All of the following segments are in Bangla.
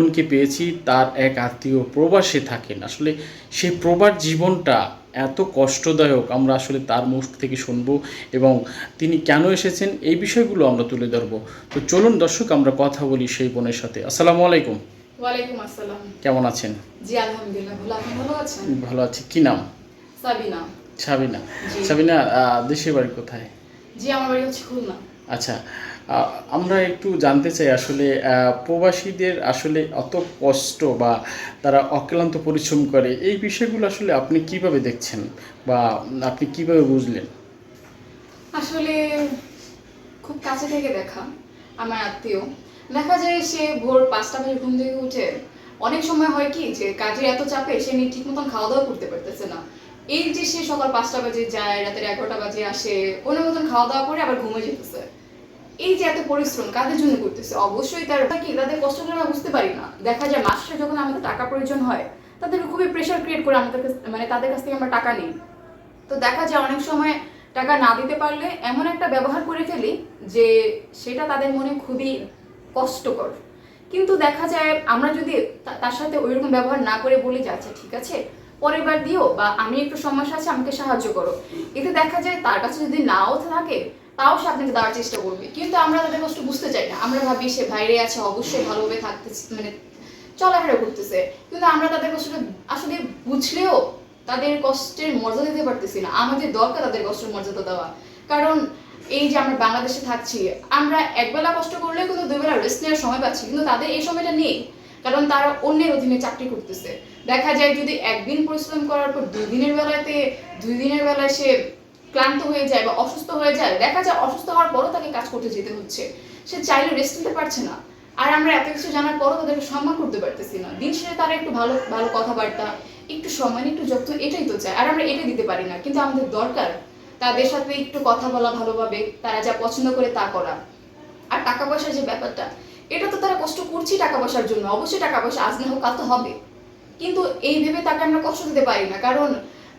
বোনকে পেয়েছি তার এক আত্মীয় প্রবাসে থাকেন। আসলে সেই প্রবাস জীবনটা এত কষ্টদায়ক আমরা আসলে তার মুখ থেকে শুনব এবং তিনি কেন এসেছেন এই বিষয়গুলো আমরা তুলে ধরবো। তো চলুন দর্শক আমরা কথা বলি সেই বোনের সাথে। আসসালামু আলাইকুম। ওয়ালাইকুম আসসালাম। কেমন আছেন? জি আলহামদুলিল্লাহ ভালো। আপনি ভালো আছেন? ভালো আছি। কি নাম? সাবিনা। সাবিনা। সাবিনা দেশের বাড়ি কোথায়? জি আমার বাড়ি হচ্ছে খুলনা। আচ্ছা আমরা একটু জানতে চাই আসলে প্রবাসীদের আসলে অত কষ্ট বা তারা অক্লান্ত পরিশ্রম করে, এই বিষয়গুলো আসলে আপনি কীভাবে দেখছেন বা আপনি কীভাবে বুঝলেন? আসলে খুব কাছে থেকে দেখা, আমার আত্মীয়। দেখা যায় সে ভোর পাঁচটা বাজে ঘুম থেকে উঠে, অনেক সময় হয় কি যে কাজের এত চাপে সে নিয়ে ঠিক মতন খাওয়া দাওয়া করতে পারতেছে না। এই যে সে সকাল পাঁচটা বাজে যায়, রাতের এগারোটা বাজে আসে কোনো মতন খাওয়া দাওয়া করে আবার ঘুমে যেতেছে। এই যে এত পরিশ্রম কাদের জন্য করতেছে? অবশ্যই তার কি, তাদের কষ্টটা আমরা বুঝতে পারি না। দেখা যায় মাসে যখন আমাদের টাকা প্রয়োজন হয়, তাদের খুবই প্রেশার ক্রিয়েট করে আমাদের মানে তাদের কাছ থেকে আমরা টাকা নিই। তো দেখা যায় অনেক সময় টাকা না দিতে পারলে এমন একটা ব্যবহার করে ফেলি যে সেটা তাদের মনে খুবই কষ্টকর। কিন্তু দেখা যায় আমরা যদি তার সাথে ওইরকম ব্যবহার না করে বলি যে আচ্ছা ঠিক আছে, পরের বার দিও বা আমি একটু সমস্যা আছে, আমাকে সাহায্য করো। এতে দেখা যায় তার কাছে যদি নাও থাকে তাও সে আপনাকে দেওয়ার চেষ্টা করবে। কিন্তু আমরা তাদের কষ্ট বুঝতে চাই না। আমরা ভাবি সে বাইরে আছে, অবশ্যই ভালোভাবে থাকতে মানে চলাফেরা করতেছে। কিন্তু আমরা তাদের কষ্টটা আসলে বুঝলেও তাদের কষ্টের মর্যাদা দিতে পারতেছি না। আমাদের দরকার তাদের কষ্টের মর্যাদা দেওয়া। কারণ এই যে আমরা বাংলাদেশে থাকছি, আমরা একবেলা কষ্ট করলে কিন্তু দুই বেলা রেস্ট নেওয়ার সময় পাচ্ছি, কিন্তু তাদের এই সময়টা নেই। কারণ তারা অন্যের অধীনে চাকরি করতেছে। দেখা যায় যদি একদিন পরিশ্রম করার পর দুই দিনের বেলাতে দুই দিনের বেলায় সে ক্লান্ত হয়ে যায় বা অসুস্থ হয়ে যায়, দেখা যায় অসুস্থ হওয়ার পরও তাকে কাজ করতে যেতে হচ্ছে। সে চাইলে রেস্ট নিতে পারছে না। আর আমরা এত কিছু জানার পরও তাদেরকে সম্মান করতে পারতেছি না। দিন শেষে তারা একটু ভালো ভালো কথাবার্তা, একটু সম্মান একটু যত্ন, এটাই তো চায় আর আমরা এটা দিতে পারি না। কিন্তু আমাদের দরকার তাদের সাথে একটু কথা বলা ভালোভাবে, তারা যা পছন্দ করে তা করা। আর টাকা পয়সার যে ব্যাপারটা, এটা তো তারা কষ্ট করছি টাকা পয়সার জন্য। অবশ্যই টাকা পয়সা আজ না হোক, কাল তো হবে। কিন্তু এই ভেবে তাকে আমরা কষ্ট দিতে পারি না। কারণ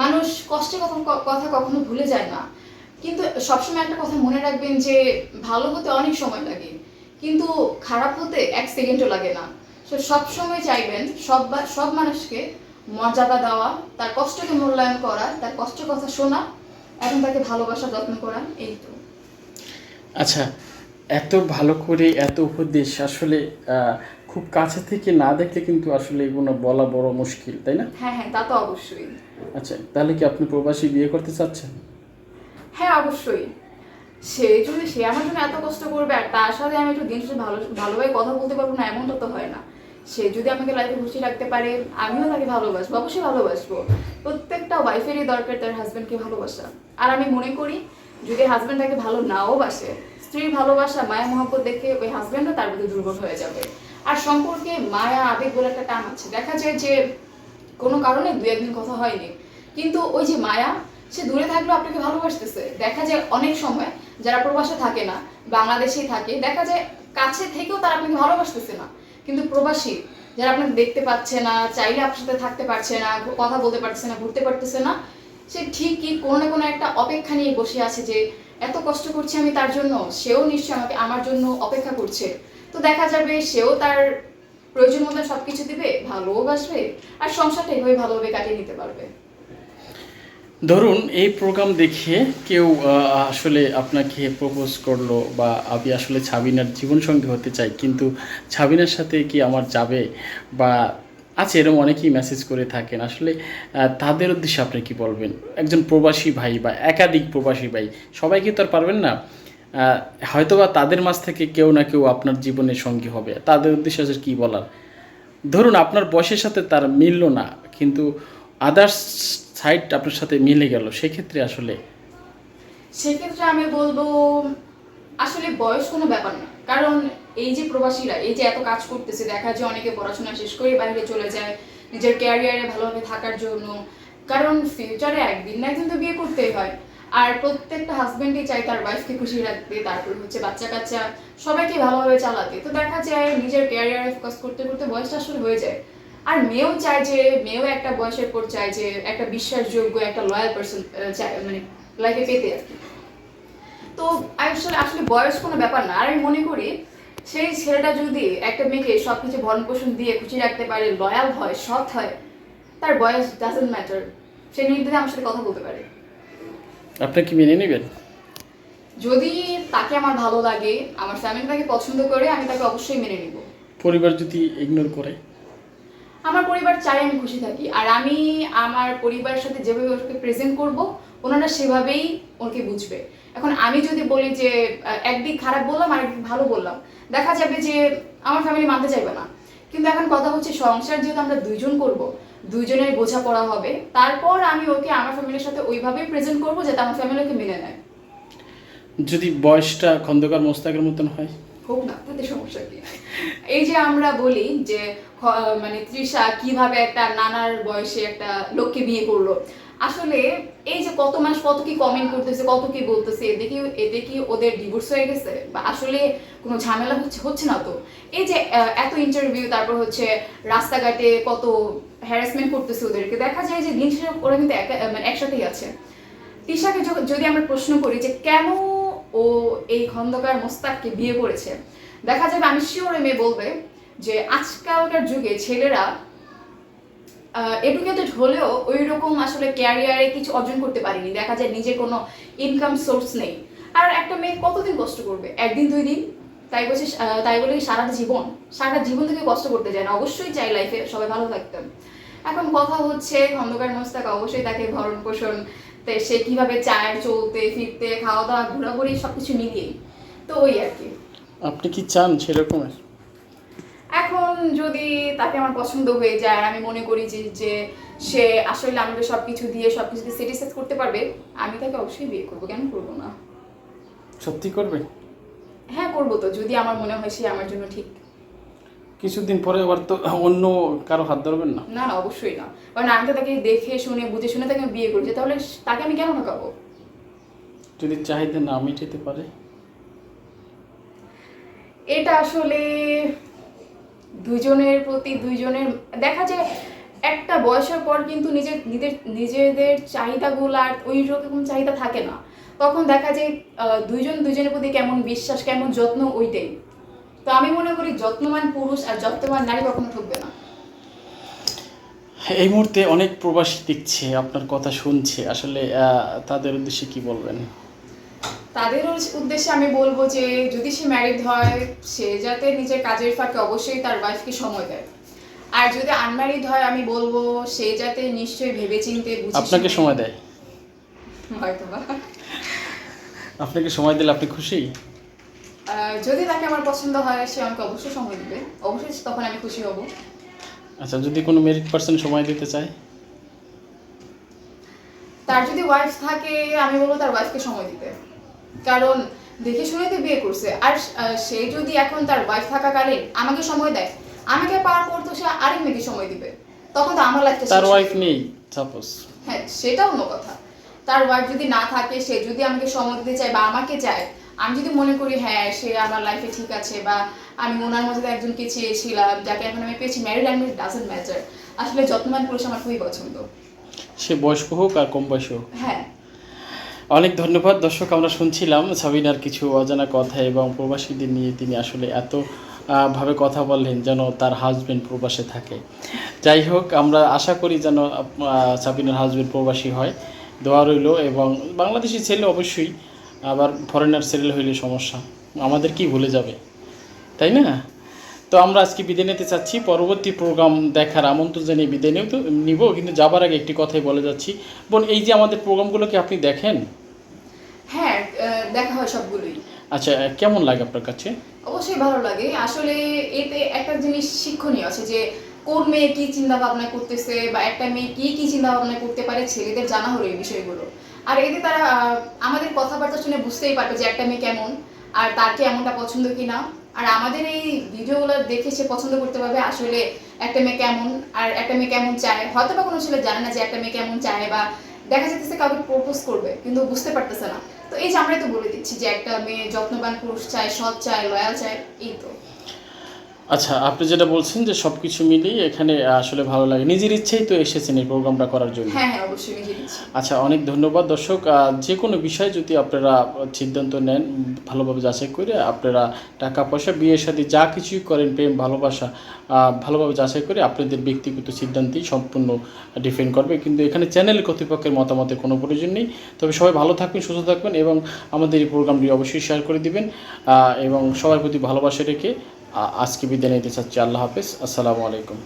মানুষ কষ্টের কথা কথা কখনো ভুলে যায় না। কিন্তু সবসময় একটা কথা মনে রাখবেন যে ভালো হতে অনেক সময় লাগে কিন্তু খারাপ হতে এক সেকেন্ডও লাগে না। সো সব সময় চাইবেন সব সব মানুষকে মর্যাদা দেওয়া তার কষ্টকে মূল্যায়ন করা তার কষ্টের কথা শোনা এবং তাকে ভালোবাসা যত্ন করা এই তো। আচ্ছা এত ভালো করে এত উপদেশ আসলে খুব কাছে থেকে না দেখলে কিন্তু আসলে এগুলো বলা বড় মুশকিল তাই না? হ্যাঁ হ্যাঁ তা তো অবশ্যই। আচ্ছা তাহলে কি আপনি প্রবাসী বিয়ে করতে চাচ্ছেন? হ্যাঁ অবশ্যই। সে যদি সে আমার জন্য এত কষ্ট করবে আর তার সাথে আমি একটু দিন শেষে ভালো, ভালোভাবে কথা বলতে পারব না, এমনটা তো হয় না। সে যদি আমাকে লাইফে খুশি রাখতে পারে, আমিও তাকে ভালোবাসবো, অবশ্যই ভালোবাসবো। প্রত্যেকটা ওয়াইফেরই দরকার তার হাজব্যান্ডকে ভালোবাসা। আর আমি মনে করি, যদি হাজব্যান্ড তাকে ভালো নাও বাসে, স্ত্রীর ভালোবাসা, মায়া, মহব্বত দেখে ওই হাজব্যান্ডও তার প্রতি দুর্বল হয়ে যাবে। আর সম্পর্কে মায়া, আবেগ বলে একটা টান আছে। দেখা যায় যে কোনো কারণে দু একদিন কথা হয়নি। কিন্তু ওই যে মায়া, সে দূরে থাকলেও আপনাকে ভালোবাসতেছে। দেখা যায় অনেক সময় যারা প্রবাসে থাকে না, বাংলাদেশেই থাকে, দেখা যায় কাছে থেকেও তারা আপনাকে ভালোবাসতেছে না। কিন্তু প্রবাসী যারা আপনাকে দেখতে পাচ্ছে না, চাইলে আপনার সাথে থাকতে পারছে না, কথা বলতে পারছে না, ঘুরতে পারতেছে না, সে ঠিকই কোনো না কোনো একটা অপেক্ষা নিয়ে বসে আছে যে, এত কষ্ট করছি আমি তার জন্য, সেও নিশ্চয়ই আমাকে আমার জন্য অপেক্ষা করছে। তো দেখা যাবে সেও তার প্রয়োজন দিবে ভালোবাসবে আর সংসারটা এভাবে ভালোভাবে কাটিয়ে নিতে পারবে। ধরুন, এই প্রোগ্রাম দেখে কেউ আসলে আপনাকে প্রপোজ করল বা আমি আসলে ছাবিনার জীবনসঙ্গী হতে চাই, কিন্তু ছাবিনার সাথে কি আমার যাবে? বা আছে এরকম অনেকেই মেসেজ করে থাকেন, আসলে তাদের উদ্দেশ্যে আপনি কি বলবেন? একজন প্রবাসী ভাই বা একাধিক প্রবাসী ভাই সবাইকে তো আর পারবেন না? হয়তোবা তাদের মাঝ থেকে কেউ না কেউ আপনার জীবনের সঙ্গী হবে। তাদের উদ্দেশ্যে কী বলার? ধরুন আপনার বয়সের সাথে তার মিলল না, কিন্তু আদার্স সাইড আপনার সাথে মিলে গেল, সেক্ষেত্রে আসলে? সেক্ষেত্রে আমি বলব, আসলে বয়স কোনো ব্যাপার না। কারণ এই যে প্রবাসীরা, এই যে এত কাজ করতেছে, দেখা যায় অনেকে পড়াশোনা শেষ করে বাইরে চলে যায়, নিজের ক্যারিয়ারে ভালোভাবে থাকার জন্য। কারণ ফিউচারে একদিন না একদিন তো বিয়ে করতেই হয়। আর প্রত্যেকটা হাজবেন্ডই চায় তার ওয়াইফকে খুশি রাখতে, তারপর হচ্ছে বাচ্চা কাচ্চা সবাইকে ভালোভাবে চালাতে। তো দেখা যায় নিজের ক্যারিয়ারে ফোকাস করতে করতে বয়সটা আসলে হয়ে যায়। আর মেয়েও চায় যে, মেয়েও একটা বয়সের পর চায় যে, একটা বিশ্বাসযোগ্য, একটা লয়াল পার্সন মানে লাইফে পেতে আর কি। তো আসলে আসলে বয়স কোনো ব্যাপার না। আর আমি মনে করি, সেই ছেলেটা যদি একটা মেয়েকে সব কিছু ভরণ পোষণ দিয়ে খুশি রাখতে পারে লয়াল হয়, সৎ হয়, তার বয়স ডাজেন্ট ম্যাটার সে নির্দ্বিধায় আমার সাথে কথা বলতে পারে। আপনি কি মেনে নেবেন? যদি তাকে আমার ভালো লাগে আমার ফ্যামিলি তাকে পছন্দ করে আমি তাকে অবশ্যই মেনে নিব। পরিবার যদি ইগনোর করে? আমার পরিবার চাই আমি খুশি থাকি আর আমি আমার পরিবারের সাথে যেভাবে ওকে প্রেজেন্ট করব ওনারা সেভাবেই ওকে বুঝবে। এখন আমি যদি বলি যে একদিক খারাপ বললাম আর একদিক ভালো বললাম দেখা যাবে যে আমার ফ্যামিলি মানতে চাইবে না। কিন্তু এখন কথা হচ্ছে সংসার যেহেতু আমরা দুইজন করব দুইজনের বোঝাপড়া হবে তারপর আমি ওকে আমার ফ্যামিলির সাথে ওইভাবেই প্রেজেন্ট করব যাতে আমার ফ্যামিলি ওকে মেনে নেয়। যদি বয়সটা খন্দকার মোস্তাকের মতন হয়? হোক না তাতে সমস্যা কি? এই যে আমরা বলি যে মানে তৃষা কীভাবে একটা নানার বয়সে একটা লোককে বিয়ে করল আসলে এই যে কত মানুষ কত কি কমেন্ট করতেছে, কত কি বলতেছে এতে কি এতে কি ওদের ডিভোর্স হয়ে গেছে, বা আসলে কোনো ঝামেলা হচ্ছে হচ্ছে না তো। এই যে এত ইন্টারভিউ তারপর হচ্ছে রাস্তাঘাটে কত হ্যারাসমেন্ট করতেছে ওদেরকে, দেখা যায় যে দিন শেষে ওরা কিন্তু মানে একসাথেই আছে। তিশাকে যদি আমরা প্রশ্ন করি যে কেন ও এই খন্দকার মোস্তাককে বিয়ে করেছে, দেখা যাবে আমি শিওর মেয়ে বলবে যে আজকালকার যুগে ছেলেরা এডুকেটেড হলেও ওই রকম আসলে ক্যারিয়ারে কিছু অর্জন করতে পারিনি। দেখা যায় নিজের কোনো ইনকাম সোর্স নেই। আর একটা মেয়ে কতদিন কষ্ট করবে? একদিন, দুই দিন? তাই বলছে তাই বলে সারা জীবন? সারাটা জীবন থেকে কষ্ট করতে যায় না। অবশ্যই চাই লাইফে সবাই ভালো থাকতেন। এখন কথা হচ্ছে খন্দকার মোস্তাক অবশ্যই তাকে ভরণ পোষণ সে কীভাবে চায়, চলতে, ফিরতে খাওয়া দাওয়া ঘোরাঘুরি সবকিছু মিলিয়েই। তো ওই আর কি। আপনি কি চান সেরকমের? যদি তাকে আমার পছন্দ হয়ে যায় আর আমি মনে করি যে যে সে আসলে আমাকে সব কিছু দিয়ে সবকিছু দিয়ে স্যাটিসফাই করতে পারবে আমি তাকে অবশ্যই বিয়ে করব কেন করব না? সত্যি করবে? হ্যাঁ করব তো যদি আমার মনে হয় সে আমার জন্য ঠিক। কিছুদিন পরে আবার তো অন্য কারও হাত ধরবেন না? না না অবশ্যই না। কারণ আমি তো তাকে দেখে শুনে বুঝে শুনে তাকে বিয়ে করছি তাহলে তাকে আমি কেন ঠকাবো? যদি চাহিদা না মিটাতে পারে? এটা আসলে দুজনের প্রতি দুইজনের, দেখা যায় একটা বয়সের পর কিন্তু নিজের নিজের, নিজেদের চাহিদাগুলো আর ওই রকম চাহিদা থাকে না। তখন দেখা যায় দুইজন দুইজনের প্রতি কেমন বিশ্বাস, কেমন যত্ন ওইটাই। তো আমি মনে করি যত্নবান পুরুষ আর যত্নবান নারী কখনো ঠকবে না। এই মুহূর্তে অনেক প্রবাসী দেখছে, আপনার কথা শুনছে। আসলে তাদের উদ্দেশ্যে কি বলবেন? তাদের উদ্দেশ্যে আমি বলব যে যদি সে ম্যারিড হয় সে যাতে নিজের কাজের ফাঁকে অবশ্যই তার ওয়াইফকে সময় দেয়। আর যদি আনম্যারিড হয় আমি বলব সে যাতে নিশ্চয়ই ভেবেচিন্তে বুঝে আপনাকে সময় দেয়। হয়তো বা। আপনাকে সময় দিলে আপনি খুশি? যদি তাকে আমার পছন্দ হয় সে আমাকে অবশ্যই সময় দিবে। অবশ্যই তখন আমি খুশি হব। আচ্ছা যদি কোনো মেরিট পার্সন সময় দিতে চায়? তার যদি ওয়াইফ থাকে আমি বলব তার ওয়াইফকে সময় দিতে। কারণ দেখে শুনে তো বিয়ে করছে। আর সে যদি এখন তার ওয়াইফ থাকাকালীন আমাকে সময় দেয় আমাকে পাওয়ার পর তো সে আরেক মেয়েকে সময় দিবে। তখন তো আমার লাইফটা তার ওয়াইফ নেই সাপোজ হ্যাঁ সেটা অন্য কথা। তার ওয়াইফ যদি না থাকে সে যদি আমাকে সময় দিতে চায় বা আমাকে চায় আমি যদি মনে করি হ্যাঁ সে আমার লাইফে ঠিক আছে বা আমি ওনার মধ্যে একজনকে চেয়েছিলাম যাকে এখন আমি পেয়েছি ম্যারিড অ্যান্ড ডাজেন্ট ম্যাটার আসলে যত্নবান পুরুষ আমার খুবই পছন্দ। সে বয়স্ক হোক আর কম বয়স হোক। হ্যাঁ। অনেক ধন্যবাদ। দর্শক, আমরা শুনছিলাম সাবিনার কিছু অজানা কথা এবং প্রবাসীদের নিয়ে তিনি আসলে এত ভাবে কথা বললেন যেন তার হাজবেন্ড প্রবাসে থাকে। যাই হোক, আমরা আশা করি যেন সাবিনার হাজবেন্ড প্রবাসী হয়। দোয়া রইল এবং বাংলাদেশি ছেলে অবশ্যই, আবার ফরেনার ছেলে হইলে সমস্যা। আমাদের কি ভুলে যাবে, তাই না? তো আমরা আজকে বিদায় নিতে চাচ্ছি। পরবর্তী প্রোগ্রাম দেখার আমন্ত্রণ জানিয়ে বিদায় নিব তো নিব কিন্তু যাবার আগে একটি কথাই বলে যাচ্ছি। বোন, এই যে আমাদের প্রোগ্রামগুলো কি আপনি দেখেন? দেখা হয় সবগুলোই। আচ্ছা কেমন লাগে আপনার কাছে? অবশ্যই ভালো লাগে। আসলে এতে একটা জিনিস শিক্ষণীয় আছে যে কোন মেয়ে কি চিন্তা ভাবনা করতেছে বা একটা মেয়ে কি কি চিন্তা ভাবনা করতে পারে ছেলেদের জানা হলো এই বিষয়গুলো। আর এতে তারা আমাদের কথাবার্তা শুনে বুঝতেই পারবে যে একটা মেয়ে কেমন আর তার কি এমনটা পছন্দ কিনা। আর আমাদের এই ভিডিওগুলো দেখে সে পছন্দ করতে পারবে আসলে একটা মেয়ে কেমন আর একটা মেয়ে কেমন চায়। হয়তো বা কোনো ছেলে জানে না যে একটা মেয়ে কেমন চায় বা দেখা যাচ্ছে কাউকে প্রপোজ করবে কিন্তু বুঝতে পারতেছে না। তো এই যে আমরাই তো বলে দিচ্ছি যে একটা মেয়ে যত্নবান, পুরুষ চায়, সৎ চায়, লয়াল চায়, এই তো। আচ্ছা আপনি যেটা বলছেন যে সব কিছু মিলিয়ে এখানে আসলে ভালো লাগে। নিজের ইচ্ছেই তো এসেছেন এই প্রোগ্রামটা করার জন্য। হ্যাঁ হ্যাঁ অবশ্যই নিজে দিচ্ছি আচ্ছা অনেক ধন্যবাদ। দর্শক যে কোনো বিষয়ে যদি আপনারা সিদ্ধান্ত নেন ভালোভাবে যাচাই করে আপনারা টাকা পয়সা বিয়ের সাথে যা কিছুই করেন প্রেম ভালোবাসা ভালোভাবে যাচাই করে আপনাদের ব্যক্তিগত সিদ্ধান্তেই সম্পূর্ণ ডিপেন্ড করবে। কিন্তু এখানে চ্যানেল কর্তৃপক্ষের মতামতের কোনো প্রয়োজন নেই। তবে সবাই ভালো থাকবেন সুস্থ থাকবেন এবং আমাদের এই প্রোগ্রামটি অবশ্যই শেয়ার করে দিবেন এবং সবার প্রতি ভালোবাসা রেখে আজকে বিদায় নিতে চাচ্ছি আল্লাহ হাফিজ। আসসালামু আলাইকুম।